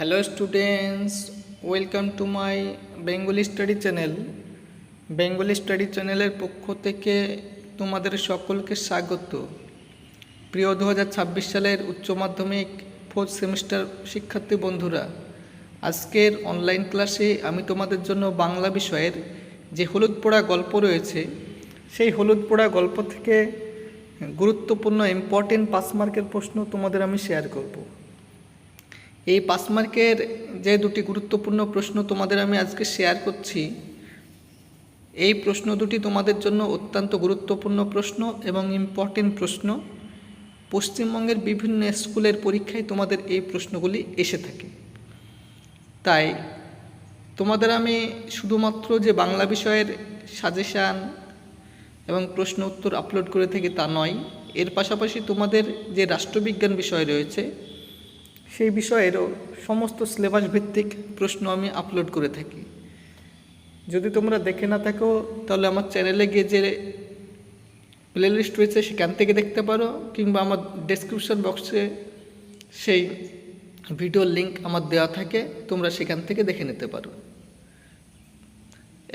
Hello students welcome to my Bengali study channel Bengali study চ্যানেলের পক্ষ থেকে তোমাদের সকলকে স্বাগত। প্রিয় দু হাজার ছাব্বিশ সালের উচ্চ মাধ্যমিক ফোর্থ সেমিস্টার শিক্ষার্থী বন্ধুরা, আজকের অনলাইন ক্লাসে আমি তোমাদের জন্য বাংলা বিষয়ের যে হলুদ পোড়া গল্প রয়েছে, সেই হলুদ পোড়া গল্প থেকে গুরুত্বপূর্ণ ইম্পর্টেন্ট পাস মার্কের প্রশ্ন তোমাদের আমি শেয়ার করব। এই পাস মার্কের যে দুটি গুরুত্বপূর্ণ প্রশ্ন তোমাদের আমি আজকে শেয়ার করছি, এই প্রশ্ন দুটি তোমাদের জন্য অত্যন্ত গুরুত্বপূর্ণ প্রশ্ন এবং ইম্পর্টেন্ট প্রশ্ন। পশ্চিমবঙ্গের বিভিন্ন স্কুলের পরীক্ষায় তোমাদের এই প্রশ্নগুলি এসে থাকে। তাই তোমাদের আমি শুধুমাত্র যে বাংলা বিষয়ের সাজেশান এবং প্রশ্ন উত্তর আপলোড করে থাকি তা নয়, এর পাশাপাশি তোমাদের যে রাষ্ট্রবিজ্ঞান বিষয় রয়েছে সেই বিষয়েরও সমস্ত সিলেবাস ভিত্তিক প্রশ্ন আমি আপলোড করে থাকি। যদি তোমরা দেখে না থাকো, তাহলে আমার চ্যানেলে গিয়ে যে প্লে লিস্ট রয়েছে, সেখান থেকে দেখতে পারো, কিংবা আমার ডেসক্রিপশন বক্সে সেই ভিডিওর লিঙ্ক আমার দেওয়া থাকে, তোমরা সেখান থেকে দেখে নিতে পারো।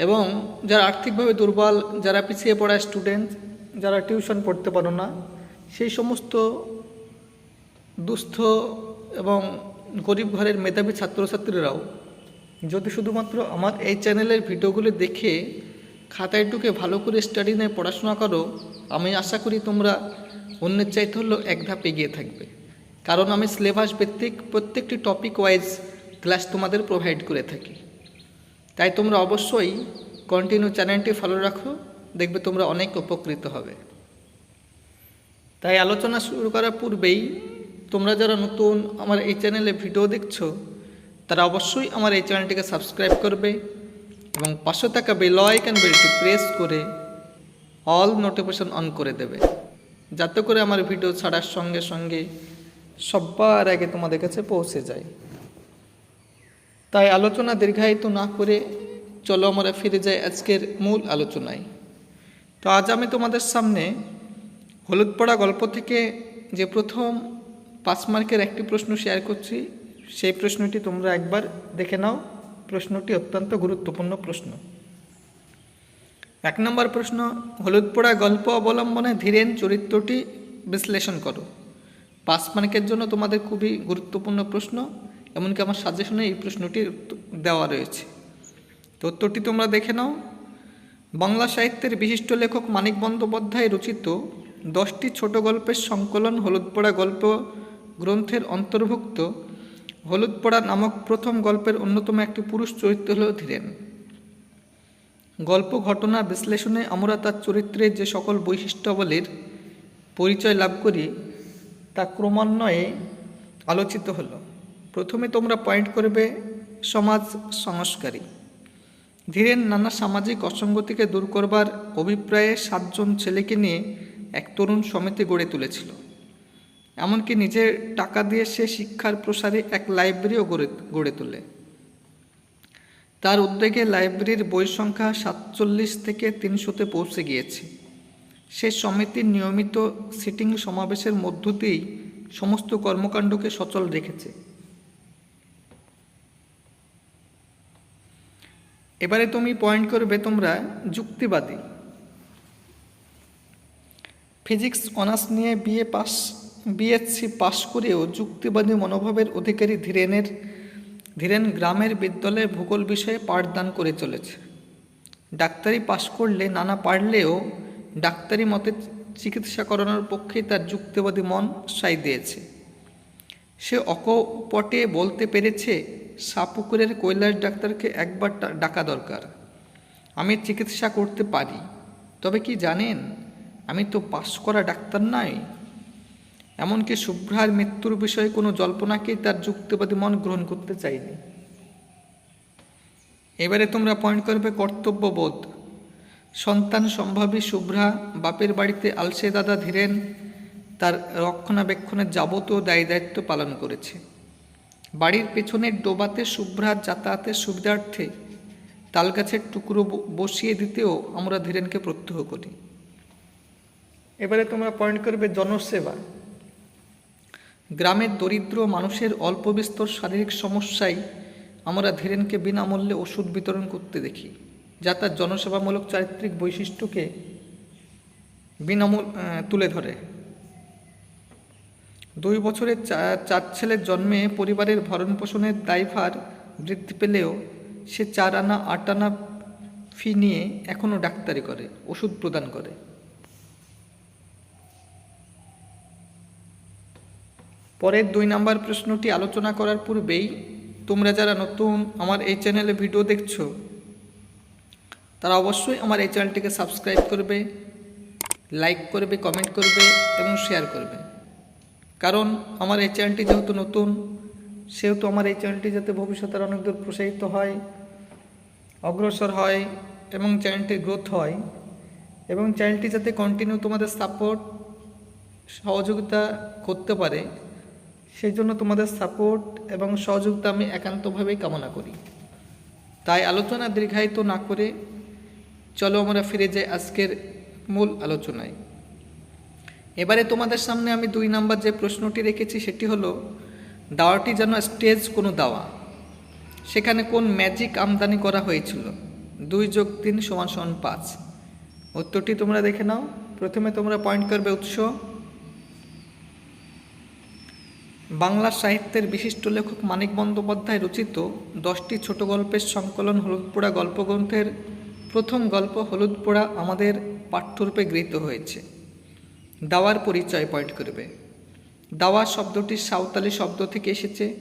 এবং যারা আর্থিকভাবে দুর্বল, যারা পিছিয়ে পড়া স্টুডেন্ট যারা টিউশন পড়তে পারো না, সেই সমস্ত দুস্থ এবং গরিব ঘরের মেধাবী ছাত্রছাত্রীরাও, যদি শুধুমাত্র আমার এই চ্যানেলের ভিডিওগুলি দেখে খাতায় ঢুকে ভালো করে স্টাডি নিয়ে পড়াশোনা করো, আমি আশা করি তোমরা অন্যের চাইতে হলেও এক ধাপ এগিয়ে থাকবে। কারণ আমি সিলেবাস ভিত্তিক প্রত্যেকটি টপিক ওয়াইজ ক্লাস তোমাদের প্রোভাইড করে থাকি। তাই তোমরা অবশ্যই কন্টিনিউ চ্যানেলটি ফলো রাখো, দেখবে তোমরা অনেক উপকৃত হবে। তাই আলোচনা শুরু করার পূর্বেই তোমরা যারা নতুন আমার এই চ্যানেলে ভিডিও দেখছ, তারা অবশ্যই আমার এই চ্যানেলটিকে সাবস্ক্রাইব করবে এবং পাশে থাকা বেল আইকন বেলটি প্রেস করে অল নোটিফিকেশন অন করে দেবে। যাতে করে আমার ভিডিও ছাড়ার সঙ্গে সঙ্গে সবার আগে তোমাদের কাছে পৌঁছে যায়। তাই আলোচনা দীর্ঘায়িত না করে চলো আমরা ফিরে যাই আজকের মূল আলোচনায়। তো আজ আমি তোমাদের সামনে হলুদ পড়া গল্প থেকে যে প্রথম পাঁচ মার্কের একটি প্রশ্ন শেয়ার করছি। সেই প্রশ্নটি তোমরা একবার দেখে নাও। প্রশ্নটি অত্যন্ত গুরুত্বপূর্ণ প্রশ্ন। এক নম্বর প্রশ্ন হলুদ পোড়া গল্প অবলম্বনে ধীরেন চরিত্রটি বিশ্লেষণ করো। পাঁচ মার্কের জন্য তোমাদের খুবই গুরুত্বপূর্ণ প্রশ্ন, এমনকি আমার সাজেশনে এই প্রশ্নটি দেওয়া রয়েছে। তো উত্তরটি তোমরা দেখে নাও। বাংলা সাহিত্যের বিশিষ্ট লেখক মানিক বন্দ্যোপাধ্যায় রচিত দশটি ছোট গল্পের সংকলন হলুদ পোড়া গল্প গ্রন্থের অন্তর্ভুক্ত হলুদ পোড়া নামক প্রথম গল্পের অন্যতম একটি পুরুষ চরিত্র হল ধীরেন গল্প ঘটনা বিশ্লেষণে আমরা তার চরিত্রের যে সকল বৈশিষ্ট্যাবলীর পরিচয় লাভ করি, তা ক্রমান্বয়ে আলোচিত হলো। প্রথমে তোমরা পয়েন্ট করবে সমাজ সংস্কারী। ধীরেন নানা সামাজিক অসঙ্গতিকে দূর করবার অভিপ্রায়ে সাতজন ছেলেকে নিয়ে এক তরুণ সমিতি গড়ে তুলেছিল। এমনকি নিজের টাকা দিয়ে সে শিক্ষার প্রসারে এক লাইব্রেরিও গড়ে গড়ে তোলে। তার উদ্যোগে লাইব্রেরির বই সংখ্যা সাতচল্লিশ থেকে তিনশোতে পৌঁছে গিয়েছে। সে সমিতির নিয়মিত সিটিং সমাবেশের মধ্য দিয়েই সমস্ত কর্মকাণ্ডকে সচল রেখেছে। এবারে তুমি পয়েন্ট করবে তোমরা যুক্তিবাদী। ফিজিক্স অনার্স নিয়ে বিএ পাস বিএসসি পাশ করেও যুক্তিবাদী মনোভাবের অধিকারী ধীরেনের, ধীরেন গ্রামের বিদ্যালয়ে ভূগোল বিষয়ে পাঠদান করে চলেছে। ডাক্তারি পাশ করলে নানা পারলেও ডাক্তারি মতে চিকিৎসা করানোর পক্ষে তার যুক্তিবাদী মন সাই দিয়েছে। সে অকপটে বলতে পেরেছে, সাপুকুরের কৈলাস ডাক্তারকে একবার ডাকা দরকার। আমি চিকিৎসা করতে পারি, তবে কি জানেন? আমি তো পাশ করা ডাক্তার নয়। এমনকি শুভ্রার মৃত্যুর বিষয়ে কোনো জল্পনাকেই তার যুক্তিবাদী মন গ্রহণ করতে চাইনি এবারে তোমরা পয়েন্ট করবে কর্তব্যবোধ। সন্তান সম্ভাবী শুভ্রা বাপের বাড়িতে আলসে দাদা ধীরেন, তার রক্ষণাবেক্ষণের যাবতীয় দায়ী দায়িত্ব পালন করেছে। বাড়ির পেছনের ডোবাতে শুভ্রার যাতায়াতের সুবিধার্থে তালগাছের টুকরো বসিয়ে দিতেও আমরা ধীরেনকে প্রত্যহ করি। এবারে তোমরা পয়েন্ট করবে জনসেবা। গ্রামের দরিদ্র মানুষের অল্প বিস্তর শারীরিক সমস্যায় আমরা ধীরেনকে বিনামূল্যে ওষুধ বিতরণ করতে দেখি, যা তার জনসেবামূলক চারিত্রিক বৈশিষ্ট্যকে বিনামূল তুলে ধরে। দুই বছরের চার ছেলের জন্মে পরিবারের ভরণ পোষণের দায়ভার বৃদ্ধি পেলেও সে চার আনা, আট আনা ফি নিয়ে এখনও ডাক্তারি করে, ওষুধ প্রদান করে। পরের দুই নাম্বার প্রশ্নটি আলোচনা করার পূর্বেই তোমরা যারা নতুন আমার এই চ্যানেলে ভিডিও দেখছ, তারা অবশ্যই আমার এই চ্যানেলটিকে সাবস্ক্রাইব করবে, লাইক করবে, কমেন্ট করবে এবং শেয়ার করবে। কারণ আমার এই চ্যানেলটি যেহেতু নতুন, সেহেতু আমার এই চ্যানেলটি যাতে ভবিষ্যতের অনেক দূর প্রসারিত হয়, অগ্রসর হয় এবং চ্যানেলটির গ্রোথ হয় এবং চ্যানেলটি যাতে কন্টিনিউ তোমাদের সাপোর্ট সহযোগিতা করতে পারে সেই জন্য তোমাদের সাপোর্ট এবং সহযোগিতা আমি একান্তভাবেই কামনা করি। তাই আলোচনা দীর্ঘায়িত না করে চলো আমরা ফিরে যাই আজকের মূল আলোচনায়। এবারে তোমাদের সামনে আমি দুই নাম্বার যে প্রশ্নটি রেখেছি সেটি হলো, দাওয়াটি যেন স্টেজ কোনো দাওয়া। সেখানে কোন ম্যাজিক আমদানি করা হয়েছিল? দুই যোগ তিন সমান সমান পাঁচ। উত্তরটি তোমরা দেখে নাও। প্রথমে তোমরা পয়েন্ট করবে উৎস। বাংলা সাহিত্যের বিশিষ্ট লেখক মানিক বন্দ্যোপাধ্যায় রচিত দশটি ছোট গল্পের সংকলন হলুদ পোড়া গল্পগ্রন্থের প্রথম গল্প হলুদ পোড়া আমাদের পাঠ্যরূপে গৃহীত হয়েছে। দাওয়ার পরিচয় পয়েন্ট করবে। দাওয়া শব্দটি সাঁওতালি শব্দ থেকে এসেছে,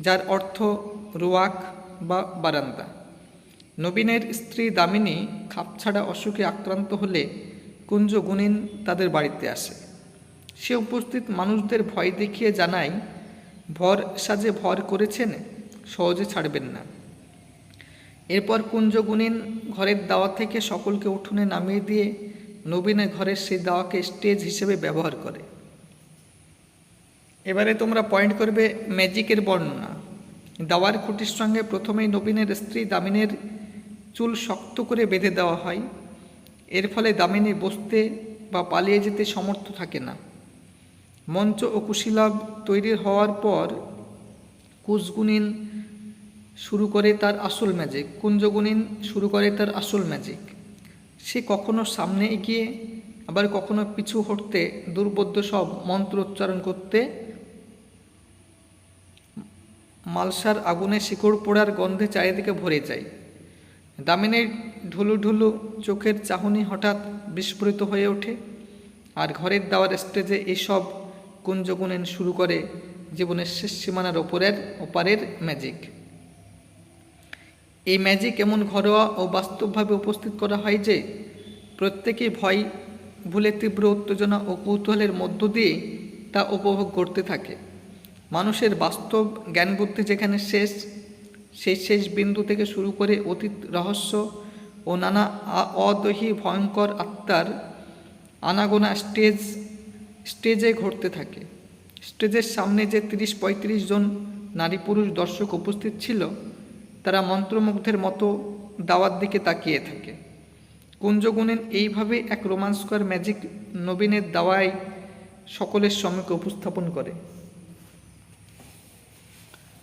যার অর্থ রোয়াক বা বারান্দা। নবীনের স্ত্রী দামিনী খাপছাড়া অসুখে আক্রান্ত হলে কুঞ্জ গুণিন তাদের বাড়িতে আসে। সে উপস্থিত মানুষদের ভয় দেখিয়ে জানায়, ভর সাজে ভর করেছেন, সহজে ছাড়বেন না। এরপর কুঞ্জগুণিন ঘরের দাওয়া থেকে সকলকে উঠোনে নামিয়ে দিয়ে নবীনের ঘরের সেই দাওয়াকে স্টেজ হিসেবে ব্যবহার করে। এবারে তোমরা পয়েন্ট করবে ম্যাজিকের বর্ণনা। দাওয়ার খুঁটির সঙ্গে প্রথমেই নবীনের স্ত্রী দামিনের চুল শক্ত করে বেঁধে দেওয়া হয়। এর ফলে দামিনী বসতে বা পালিয়ে যেতে সমর্থ থাকে না। মঞ্চ ও কুশীলাভ তৈরি হওয়ার পর কুশগুনিন শুরু করে তার আসল ম্যাজিক কুঞ্জগুনিন শুরু করে তার আসল ম্যাজিক সে কখনো সামনে এগিয়ে, আবার কখনো পিছু হটতে, দুর্বোধ্য সব মন্ত্র উচ্চারণ করতে, মালসার আগুনে শিকড় পোড়ার গন্ধে চারিদিকে ভরে যায়। দামিনীর ঢুলু ঢুলু চোখের চাহনি হঠাৎ বিস্ফোরিত হয়ে ওঠে, আর ঘরের দাওয়ার স্টেজে এসব কুঞ্জগুণেন শুরু করে জীবনের শেষ সীমানার ওপরের, ওপারের ম্যাজিক এই ম্যাজিক এমন ঘরোয়া ও বাস্তবভাবে উপস্থিত করা হয় যে প্রত্যেকেই ভয় ভুলে তীব্র উত্তেজনা ও কৌতূহলের মধ্য দিয়ে তা উপভোগ করতে থাকে। মানুষের বাস্তব জ্ঞান বুদ্ধি যেখানে শেষ, সেই শেষ বিন্দু থেকে শুরু করে অতীত রহস্য ও নানা অদহি ভয়ঙ্কর আত্মার আনাগোনা স্টেজ স্টেজে ঘটতে থাকে। স্টেজের সামনে যে তিরিশ পঁয়ত্রিশ জন নারী পুরুষ দর্শক উপস্থিত ছিল, তারা মন্ত্রমুগ্ধের মতো দাওয়ার দিকে তাকিয়ে থাকে। কুঞ্জগুণেন এইভাবে এক রোমাঞ্চকর ম্যাজিক নবীনের দাওয়ায় সকলের সম্মুখে উপস্থাপন করে।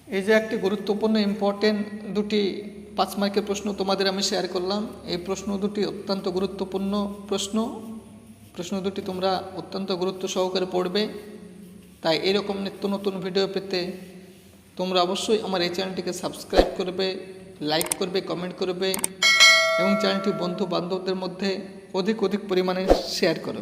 এই যে একটি গুরুত্বপূর্ণ ইম্পর্টেন্ট দুটি পাঁচ মার্কের প্রশ্ন তোমাদের আমি শেয়ার করলাম। এই প্রশ্ন দুটি অত্যন্ত গুরুত্বপূর্ণ প্রশ্ন। প্রশ্ন দুটি তোমরা অত্যন্ত গুরুত্ব সহকারে পড়বে। তাই এরকম নিত্য নতুন ভিডিও পেতে তোমরা অবশ্যই আমার এই চ্যানেলটিকে সাবস্ক্রাইব করবে লাইক করবে কমেন্ট করবে এবং চ্যানেলটি বন্ধু বান্ধবদের মধ্যে অধিক অধিক পরিমাণে শেয়ার করো।